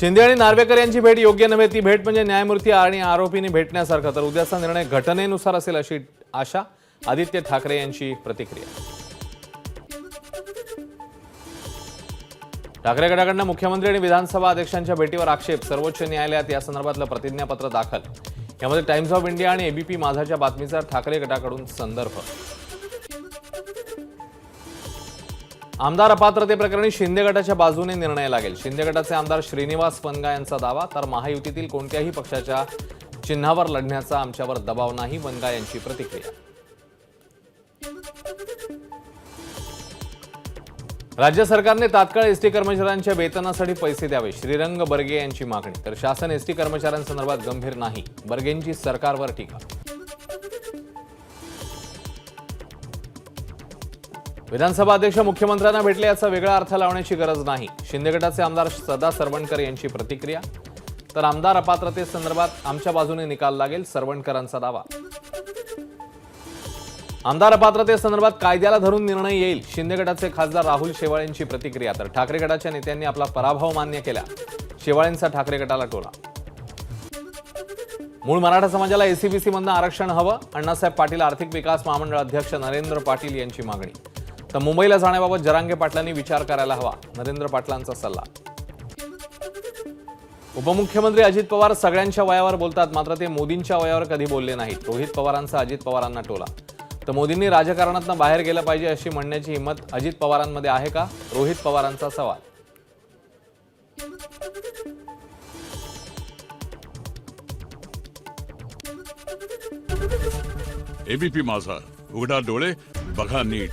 शिंदे आणि नार्वेकर यांची भेट योग्य नव्हे ती भेट म्हणजे न्यायमूर्ती आणि आरोपींनी भेटण्यासारखं. तर उद्याचा निर्णय घटनेनुसार असेल अशी आशा. आदित्य ठाकरे यांची प्रतिक्रिया. ठाकरे गटाकडनं मुख्यमंत्री आणि विधानसभा अध्यक्षांच्या भेटीवर आक्षेप. सर्वोच्च न्यायालयात या संदर्भातलं प्रतिज्ञापत्र दाखल. यामध्ये टाइम्स ऑफ इंडिया आणि एबीपी माझाच्या बातमीचा ठाकरे गटाकडून संदर्भ. आमदार अपात्रतेप्रकरणी शिंदे गटाच्या बाजूने निर्णय लागेल. शिंदे गटाचे आमदार श्रीनिवास पनगा यांचा दावा तर महायुतीतील कोणत्याही पक्षाच्या चिन्हावर लढण्याचा आमच्यावर दबाव नाही वनगा यांची प्रतिक्रिया. राज्य सरकारने तात्काळ एसटी कर्मचाऱ्यांच्या वेतनासाठी पैसे द्यावे श्रीरंग बर्गे यांची मागणी तर शासन एसटी कर्मचाऱ्यांसंदर्भात गंभीर नाही बर्गेंची सरकारवर टीका. विधानसभा अध्यक्ष मुख्यमंत्र्यांना भेटले याचा वेगळा अर्थ लावण्याची गरज नाही. शिंदे गटाचे आमदार सदा सरवणकर यांची प्रतिक्रिया. तर आमदार अपात्रतेसंदर्भात आमच्या बाजूने निकाल लागेल सरवणकरांचा दावा. आमदार अपात्रतेसंदर्भात कायद्याला धरून निर्णय येईल शिंदे गटाचे खासदार राहुल शेवाळेंची प्रतिक्रिया. तर ठाकरे गटाच्या नेत्यांनी आपला पराभव मान्य केला. शेवाळेंचा ठाकरे गटाला टोला. मूळ मराठा समाजाला एसीबीसी मधनं आरक्षण हवं अण्णासाहेब पाटील आर्थिक विकास महामंडळ अध्यक्ष नरेंद्र पाटील यांची मागणी. तर मुंबईला जाण्याबाबत जरांगे पाटलांनी विचार करायला हवा. नरेंद्र पाटलांचा सल्ला. उपमुख्यमंत्री अजित पवार सगळ्यांच्या वयावर बोलतात मात्र ते मोदींच्या वयावर कधी बोलले नाहीत. रोहित पवारांचा अजित पवारांना टोला. तर मोदींनी राजकारणातनं बाहेर गेलं पाहिजे अशी म्हणण्याची हिंमत अजित पवारांमध्ये आहे का? रोहित पवारांचा सवाल. एबीपी माझा. उघडा डोळे बघा नीट.